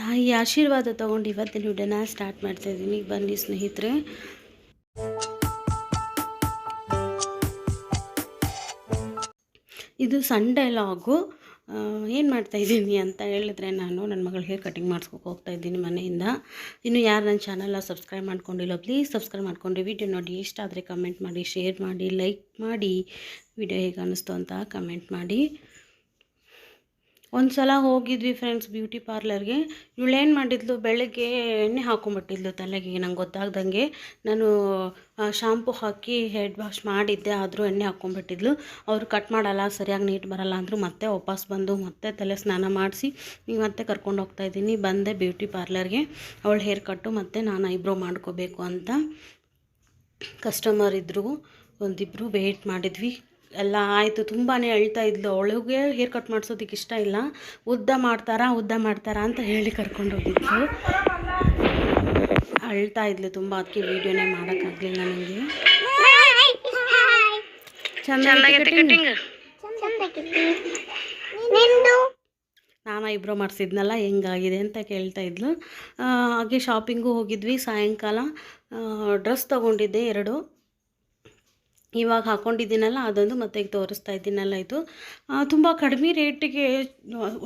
ತಾಯಿ ಆಶೀರ್ವಾದ ತೊಗೊಂಡು ಇವತ್ತಿನ ವಿಡಿಯೋನ ಸ್ಟಾರ್ಟ್ ಮಾಡ್ತಾ ಇದ್ದೀನಿ. ಬನ್ನಿ ಸ್ನೇಹಿತರೆ. ಇದು ಸಂಡೇ ಡೈಲಾಗು ಏನು ಮಾಡ್ತಾ ಇದ್ದೀನಿ ಅಂತ ಹೇಳಿದ್ರೆ ನಾನು ನನ್ನ ಮಗಳಿಗೆ ಕಟಿಂಗ್ ಮಾಡಿಸ್ಕೊಕ್ಕೆ ಹೋಗ್ತಾ ಇದ್ದೀನಿ ಮನೆಯಿಂದ. ಇನ್ನು ಯಾರು ನನ್ನ ಚಾನಲ್ನ ಸಬ್ಸ್ಕ್ರೈಬ್ ಮಾಡ್ಕೊಂಡಿಲ್ಲ ಪ್ಲೀಸ್ ಸಬ್ಸ್ಕ್ರೈಬ್ ಮಾಡ್ಕೊಂಡು ವಿಡಿಯೋ ನೋಡಿ. ಇಷ್ಟ ಆದರೆ ಕಮೆಂಟ್ ಮಾಡಿ ಶೇರ್ ಮಾಡಿ ಲೈಕ್ ಮಾಡಿ. ವಿಡಿಯೋ ಹೇಗೆ ಅನ್ನಿಸ್ತು ಅಂತ ಕಮೆಂಟ್ ಮಾಡಿ. ಒಂದು ಸಲ ಹೋಗಿದ್ವಿ ಫ್ರೆಂಡ್ಸ್ ಬ್ಯೂಟಿ ಪಾರ್ಲರ್ಗೆ ಇವಳೇನು ಮಾಡಿದ್ಲು? ಬೆಳಗ್ಗೆ ಎಣ್ಣೆ ಹಾಕೊಂಬಿಟ್ಟಿದ್ಲು ತಲೆಗೆ, ನಂಗೆ ಗೊತ್ತಾಗ್ದಂಗೆ. ನಾನು ಶಾಂಪು ಹಾಕಿ ಹೆಡ್ ವಾಶ್ ಮಾಡಿದ್ದೆ, ಆದರೂ ಎಣ್ಣೆ ಹಾಕ್ಕೊಂಡ್ಬಿಟ್ಟಿದ್ಲು ಅವರು ಕಟ್ ಮಾಡಲ್ಲ, ಸರಿಯಾಗಿ ನೀಟ್ ಬರಲ್ಲ ಅಂದರು ಮತ್ತೆ ವಾಪಸ್ ಬಂದು ಮತ್ತೆ ತಲೆ ಸ್ನಾನ ಮಾಡಿಸಿ ನೀವು ಮತ್ತೆ ಕರ್ಕೊಂಡು ಹೋಗ್ತಾ ಇದ್ದೀನಿ. ಬಂದೆ ಬ್ಯೂಟಿ ಪಾರ್ಲರ್ಗೆ ಅವಳು ಹೇರ್ ಕಟ್ಟು ಮತ್ತು ನಾನು ಐಬ್ರೋ ಮಾಡ್ಕೋಬೇಕು ಅಂತ. ಕಸ್ಟಮರ್ ಇದ್ದರು ಒಂದಿಬ್ಬರು ವೆಯ್ಟ್ ಮಾಡಿದ್ವಿ. ಎಲ್ಲ ಆಯಿತು ತುಂಬಾ ಅಳ್ತಾ ಇದ್ಲು. ಅವಳಿಗೆ ಹೇರ್ ಕಟ್ ಮಾಡಿಸೋದಕ್ಕೆ ಇಷ್ಟ ಇಲ್ಲ. ಉದ್ದ ಮಾಡ್ತಾರಾ ಉದ್ದ ಮಾಡ್ತಾರಾ ಅಂತ ಹೇಳಿ ಕರ್ಕೊಂಡೋಗಿದ್ಲು ಅಳ್ತಾ ಇದ್ಲು ತುಂಬ. ಅದಕ್ಕೆ ವೀಡಿಯೋನೇ ಮಾಡೋಕ್ಕಾಗಲಿಲ್ಲ ನನಗೆ ನಾನು ಇಬ್ರೋ ಮಾಡಿಸಿದ್ನಲ್ಲ ಹೆಂಗಾಗಿದೆ ಅಂತ ಕೇಳ್ತಾ ಇದ್ಲು. ಹಾಗೆ ಶಾಪಿಂಗು ಹೋಗಿದ್ವಿ. ಸಾಯಂಕಾಲ ಡ್ರೆಸ್ ತೊಗೊಂಡಿದ್ದೆ ಎರಡು. ಇವಾಗ ಹಾಕ್ಕೊಂಡಿದ್ದೀನಲ್ಲ ಅದೊಂದು ಮತ್ತೆ ತೋರಿಸ್ತಾ ಇದ್ದೀನಲ್ಲ ಇದು. ತುಂಬ ಕಡಿಮೆ ರೇಟಿಗೆ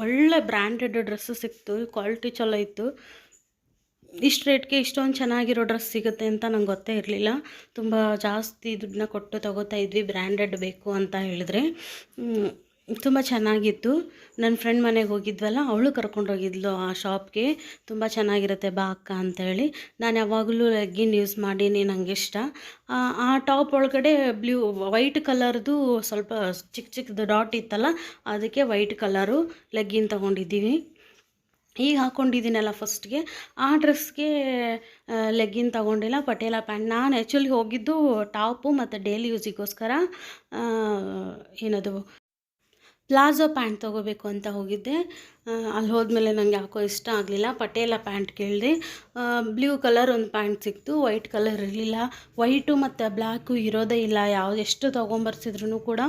ಒಳ್ಳೆ ಬ್ರ್ಯಾಂಡೆಡ್ ಡ್ರೆಸ್ಸು ಸಿಕ್ತು ಕ್ವಾಲಿಟಿ ಚಲೋ ಇತ್ತು. ಇಷ್ಟು ರೇಟ್ಗೆ ಇಷ್ಟೊಂದು ಚೆನ್ನಾಗಿರೋ ಡ್ರೆಸ್ ಸಿಗುತ್ತೆ ಅಂತ ನಂಗೆ ಗೊತ್ತೇ ಇರಲಿಲ್ಲ. ತುಂಬ ಜಾಸ್ತಿ ದುಡ್ಡನ್ನ ಕೊಟ್ಟು ತಗೋತಾ ಇದ್ವಿ ಬ್ರ್ಯಾಂಡೆಡ್ ಬೇಕು ಅಂತ ಹೇಳಿದ್ರೆ. ತುಂಬ ಚೆನ್ನಾಗಿತ್ತು. ನನ್ನ ಫ್ರೆಂಡ್ ಮನೆಗೆ ಹೋಗಿದ್ವಲ್ಲ, ಅವಳು ಕರ್ಕೊಂಡೋಗಿದ್ಲು ಆ ಶಾಪ್ಗೆ ತುಂಬ ಚೆನ್ನಾಗಿರುತ್ತೆ ಬಾ ಅಕ್ಕ ಅಂತೇಳಿ. ನಾನು ಯಾವಾಗಲೂ ಲೆಗ್ಗಿನ್ ಯೂಸ್ ಮಾಡೀನಿ ನನಗೆ ಇಷ್ಟ. ಆ ಟಾಪ್ ಒಳಗಡೆ ಬ್ಲೂ ವೈಟ್ ಕಲರ್ದು ಸ್ವಲ್ಪ ಚಿಕ್ಕ ಚಿಕ್ಕದು ಡಾಟ್ ಇತ್ತಲ್ಲ, ಅದಕ್ಕೆ ವೈಟ್ ಕಲರು ಲೆಗ್ಗಿನ್ ತೊಗೊಂಡಿದ್ದೀವಿ ಈಗ ಹಾಕ್ಕೊಂಡಿದ್ದೀನಲ್ಲ ಫಸ್ಟ್ಗೆ ಆ ಡ್ರೆಸ್ಗೆ ಲೆಗ್ಗಿನ್ ತೊಗೊಂಡಿಲ್ಲ, ಪಟೇಲ ಪ್ಯಾಂಟ್ ನಾನು ಆ್ಯಕ್ಚುಲಿ ಹೋಗಿದ್ದು ಟಾಪು ಮತ್ತು ಡೈಲಿ ಯೂಸಿಗೋಸ್ಕರ ಏನದು ಪ್ಲಾಜೋ ಪ್ಯಾಂಟ್ ತೊಗೋಬೇಕು ಅಂತ ಹೋಗಿದ್ದೆ. ಅಲ್ಲಿ ಹೋದ್ಮೇಲೆ ನನಗೆ ಯಾಕೋ ಇಷ್ಟ ಆಗಲಿಲ್ಲ. ಪಟೇಲ ಪ್ಯಾಂಟ್ ಕೇಳಿದೆ. ಬ್ಲೂ ಕಲರ್ ಒಂದು ಪ್ಯಾಂಟ್ ಸಿಕ್ತು. ವೈಟ್ ಕಲರ್ ಇರಲಿಲ್ಲ. ವೈಟು ಮತ್ತು ಬ್ಲ್ಯಾಕು ಇರೋದೇ ಇಲ್ಲ. ಯಾವ ಎಷ್ಟು ತೊಗೊಂಬರ್ಸಿದ್ರು ಕೂಡ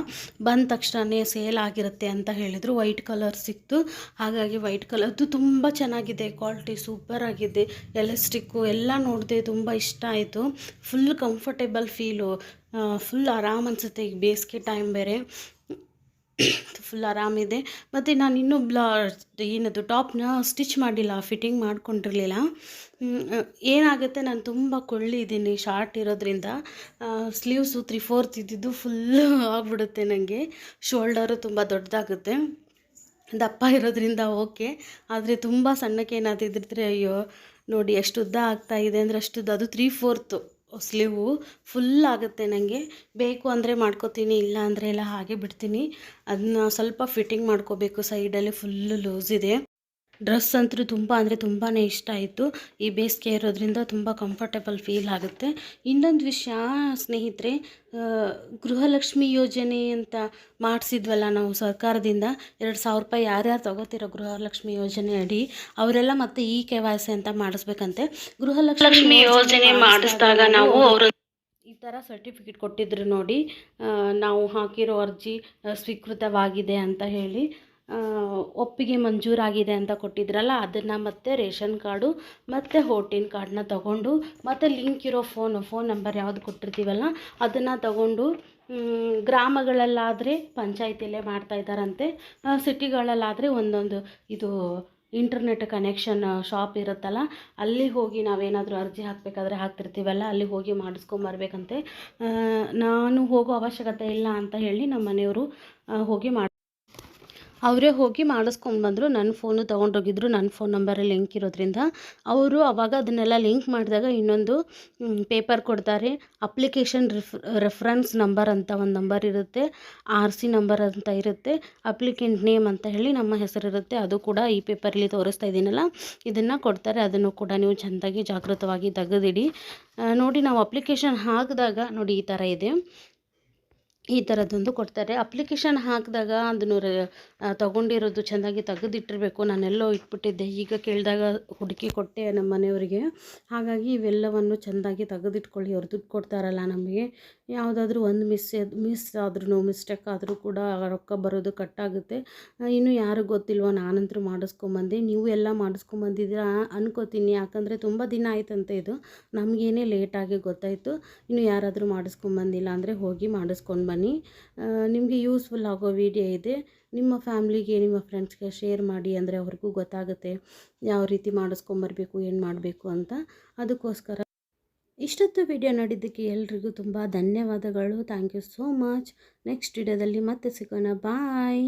ಬಂದ ತಕ್ಷಣವೇ ಸೇಲ್ ಆಗಿರುತ್ತೆ ಅಂತ ಹೇಳಿದರು. ವೈಟ್ ಕಲರ್ ಸಿಕ್ತು. ಹಾಗಾಗಿ ವೈಟ್ ಕಲರ್ದು ತುಂಬ ಚೆನ್ನಾಗಿದೆ. ಕ್ವಾಲಿಟಿ ಸೂಪರ್ ಆಗಿದೆ. ಎಲೆಸ್ಟಿಕ್ಕು ಎಲ್ಲ ನೋಡಿದೆ ತುಂಬ ಇಷ್ಟ ಆಯಿತು. ಫುಲ್ ಕಂಫರ್ಟೇಬಲ್ ಫೀಲು ಫುಲ್ ಆರಾಮ್ ಅನಿಸುತ್ತೆ. ಈಗ ಬೇಸಿಗೆ ಟೈಮ್ ಬೇರೆ. ಫುಲ್ ಆರಾಮಿದೆ. ಮತ್ತು ನಾನು ಇನ್ನೂ ಬ್ಲಾ ಏನದು ಟಾಪ್ನ ಸ್ಟಿಚ್ ಮಾಡಿಲ್ಲ ಫಿಟ್ಟಿಂಗ್ ಮಾಡ್ಕೊಂಡಿರಲಿಲ್ಲ. ಏನಾಗುತ್ತೆ ನಾನು ತುಂಬ ಕೊಳ್ಳಿದ್ದೀನಿ ಶಾರ್ಟ್ ಇರೋದ್ರಿಂದ. ಸ್ಲೀವ್ಸು ತ್ರೀ ಫೋರ್ತ್ ಇದ್ದಿದ್ದು ಫುಲ್ಲು ಆಗಿಬಿಡುತ್ತೆ ನನಗೆ ಶೋಲ್ಡರು ತುಂಬ ದೊಡ್ಡದಾಗುತ್ತೆ. ದಪ್ಪ ಇರೋದ್ರಿಂದ ಓಕೆ ಆದರೆ ತುಂಬ ಸಣ್ಣಕ್ಕೆ ಏನಾದ್ರು ಇದ್ದಿದ್ರೆ ಅಯ್ಯೋ, ನೋಡಿ ಎಷ್ಟು ಉದ್ದ ಆಗ್ತಾ ಇದೆ ಅಂದರೆ ಅಷ್ಟು ಅದು ತ್ರೀ ಫೋರ್ತು ಸ್ಲೀವು ಫುಲ್ ಆಗುತ್ತೆ ನನಗೆ ಬೇಕು ಅಂದರೆ ಮಾಡ್ಕೋತೀನಿ, ಇಲ್ಲ ಅಂದರೆ ಎಲ್ಲ ಹಾಗೆ ಬಿಡ್ತೀನಿ. ಅದನ್ನ ಸ್ವಲ್ಪ ಫಿಟ್ಟಿಂಗ್ ಮಾಡ್ಕೋಬೇಕು ಸೈಡಲ್ಲಿ ಫುಲ್ಲು ಲೂಸ್ ಇದೆ. ಡ್ರೆಸ್ ಅಂತೂ ತುಂಬ ಅಂದರೆ ತುಂಬಾ ಇಷ್ಟ ಆಯಿತು. ಈ ಬೇಸಿಗೆ ಇರೋದ್ರಿಂದ ತುಂಬ ಕಂಫರ್ಟೇಬಲ್ ಫೀಲ್ ಆಗುತ್ತೆ. ಇನ್ನೊಂದು ವಿಷಯ, ಸ್ನೇಹಿತರೆ ಗೃಹಲಕ್ಷ್ಮಿ ಯೋಜನೆ ಅಂತ ಮಾಡಿಸಿದ್ವಲ್ಲ ನಾವು ಸರ್ಕಾರದಿಂದ, ಎರಡು ಸಾವಿರ ರೂಪಾಯಿ ಯಾರ್ಯಾರು ತಗೋತಿರೋ ಗೃಹಲಕ್ಷ್ಮಿ ಯೋಜನೆ ಅಡಿ, ಅವರೆಲ್ಲ ಮತ್ತೆ ಈ ಕೆ ವೈ ಅಂತ ಮಾಡಿಸ್ಬೇಕಂತೆ. ಗೃಹಲಕ್ಷ್ಮಿ ಯೋಜನೆ ಮಾಡಿಸಿದಾಗ ನಾವು ಅವರು ಈ ಥರ ಸರ್ಟಿಫಿಕೇಟ್ ಕೊಟ್ಟಿದ್ರು ನೋಡಿ ನಾವು ಹಾಕಿರೋ ಅರ್ಜಿ ಸ್ವೀಕೃತವಾಗಿದೆ ಅಂತ ಹೇಳಿ. ಒಪ್ಪಿಗೆ ಮಂಜೂರಾಗಿದೆ ಅಂತ ಕೊಟ್ಟಿದ್ರಲ್ಲ ಅದನ್ನು ಮತ್ತೆ ರೇಷನ್ ಕಾರ್ಡು ಮತ್ತು ವೋಟಿನ್ ಕಾರ್ಡನ್ನ ತಗೊಂಡು ಮತ್ತು ಲಿಂಕ್ ಇರೋ ಫೋನ್ ಫೋನ್ ನಂಬರ್ ಯಾವುದು ಕೊಟ್ಟಿರ್ತೀವಲ್ಲ ಅದನ್ನು ತಗೊಂಡು ಗ್ರಾಮಗಳಲ್ಲಾದರೆ ಪಂಚಾಯತಿಯಲ್ಲೇ ಮಾಡ್ತಾ ಇದ್ದಾರಂತೆ. ಆ, ಸಿಟಿಗಳಲ್ಲಾದರೆ ಒಂದೊಂದು ಇದು ಇಂಟರ್ನೆಟ್ ಕನೆಕ್ಷನ್ ಶಾಪ್ ಇರುತ್ತಲ್ಲ ಅಲ್ಲಿ ಹೋಗಿ ನಾವೇನಾದರೂ ಅರ್ಜಿ ಹಾಕಬೇಕಾದ್ರೆ ಹಾಕ್ತಿರ್ತೀವಲ್ಲ ಅಲ್ಲಿ ಹೋಗಿ ಮಾಡಿಸ್ಕೊಂಬರ್ಬೇಕಂತೆ ನಾನು ಹೋಗೋ ಅವಶ್ಯಕತೆ ಇಲ್ಲ ಅಂತ ಹೇಳಿ ನಮ್ಮ ಮನೆಯವರು ಹೋಗಿ ಮಾಡಿ ಅವರೇ ಹೋಗಿ ಮಾಡಿಸ್ಕೊಂಡು ಬಂದರು. ನನ್ನ ಫೋನು ತೊಗೊಂಡೋಗಿದ್ರು. ನನ್ನ ಫೋನ್ ನಂಬರಲ್ಲಿ ಲಿಂಕ್ ಇರೋದ್ರಿಂದ ಅವರು ಅವಾಗ ಅದನ್ನೆಲ್ಲ ಲಿಂಕ್ ಮಾಡಿದಾಗ ಇನ್ನೊಂದು ಪೇಪರ್ ಕೊಡ್ತಾರೆ. ಅಪ್ಲಿಕೇಶನ್ ರಿಫ್ ರೆಫರೆನ್ಸ್ ನಂಬರ್ ಅಂತ ಒಂದು ನಂಬರ್ ಇರುತ್ತೆ. ಆರ್ ಸಿ ನಂಬರ್ ಅಂತ ಇರುತ್ತೆ. ಅಪ್ಲಿಕೆಂಟ್ ನೇಮ್ ಅಂತ ಹೇಳಿ ನಮ್ಮ ಹೆಸರಿರುತ್ತೆ ಅದು ಕೂಡ ಈ ಪೇಪರಲ್ಲಿ ತೋರಿಸ್ತಾ ಇದ್ದೀನಲ್ಲ ಇದನ್ನು ಕೊಡ್ತಾರೆ. ಅದನ್ನು ಕೂಡ ನೀವು ಚೆಂದಾಗಿ ಜಾಗೃತವಾಗಿ ತೆಗೆದಿಡಿ. ನೋಡಿ ನಾವು ಅಪ್ಲಿಕೇಶನ್ ಹಾಕಿದಾಗ ನೋಡಿ ಈ ಥರ ಇದೆ. ಈ ಥರದ್ದೊಂದು ಕೊಡ್ತಾರೆ. ಅಪ್ಲಿಕೇಶನ್ ಹಾಕಿದಾಗ ಅದನ್ನು ರೆ ತೊಗೊಂಡಿರೋದು ಚೆಂದಾಗಿ ತೆಗೆದಿಟ್ಟಿರಬೇಕು. ನಾನೆಲ್ಲೋ ಇಟ್ಬಿಟ್ಟಿದ್ದೆ. ಈಗ ಕೇಳಿದಾಗ ಹುಡುಕಿ ಕೊಟ್ಟೆ ನಮ್ಮ ಮನೆಯವರಿಗೆ. ಹಾಗಾಗಿ ಇವೆಲ್ಲವನ್ನು ಚೆಂದಾಗಿ ತೆಗೆದಿಟ್ಕೊಳ್ಳಿ. ಅವ್ರು ದುಡ್ಡು ಕೊಡ್ತಾರಲ್ಲ ನಮಗೆ. ಯಾವುದಾದ್ರೂ ಒಂದು ಮಿಸ್ ಮಿಸ್ ಆದ್ರೂ ಮಿಸ್ಟೇಕ್ ಆದರೂ ಕೂಡ ರೊಕ್ಕ ಬರೋದು ಕಟ್ಟಾಗುತ್ತೆ. ಇನ್ನು ಯಾರು ಗೊತ್ತಿಲ್ವೋ ನಾನಂತರೂ ಮಾಡಿಸ್ಕೊಂಬಂದೆ. ನೀವು ಎಲ್ಲ ಮಾಡಿಸ್ಕೊಂಬಂದಿದ್ದೀರಾ ಅನ್ಕೋತೀನಿ. ಯಾಕಂದರೆ ತುಂಬ ದಿನ ಆಯ್ತಂತೆ ಇದು. ನಮಗೇನೇ ಲೇಟಾಗಿ ಗೊತ್ತಾಯಿತು. ಇನ್ನು ಯಾರಾದರೂ ಮಾಡಿಸ್ಕೊಂಬಂದಿಲ್ಲ ಅಂದರೆ ಹೋಗಿ ಮಾಡಿಸ್ಕೊಂಡು ನಿಮಗೆ ಯೂಸ್ಫುಲ್ ಆಗೋ ವಿಡಿಯೋ ಇದೆ. ನಿಮ್ಮ ಫ್ಯಾಮ್ಲಿಗೆ ನಿಮ್ಮ ಫ್ರೆಂಡ್ಸ್ಗೆ ಶೇರ್ ಮಾಡಿ ಅಂದರೆ ಅವ್ರಿಗೂ ಗೊತ್ತಾಗುತ್ತೆ ಯಾವ ರೀತಿ ಮಾಡಿಸ್ಕೊಂಬರ್ಬೇಕು ಏನು ಮಾಡಬೇಕು ಅಂತ. ಅದಕ್ಕೋಸ್ಕರ ಇಷ್ಟೊತ್ತು ವಿಡಿಯೋ ನೋಡಿದ್ದಕ್ಕೆ ಎಲ್ರಿಗೂ ತುಂಬ ಧನ್ಯವಾದಗಳು. Thank you so much next ವಿಡಿಯೋದಲ್ಲಿ ಮತ್ತೆ ಸಿಗೋಣ. ಬಾಯ್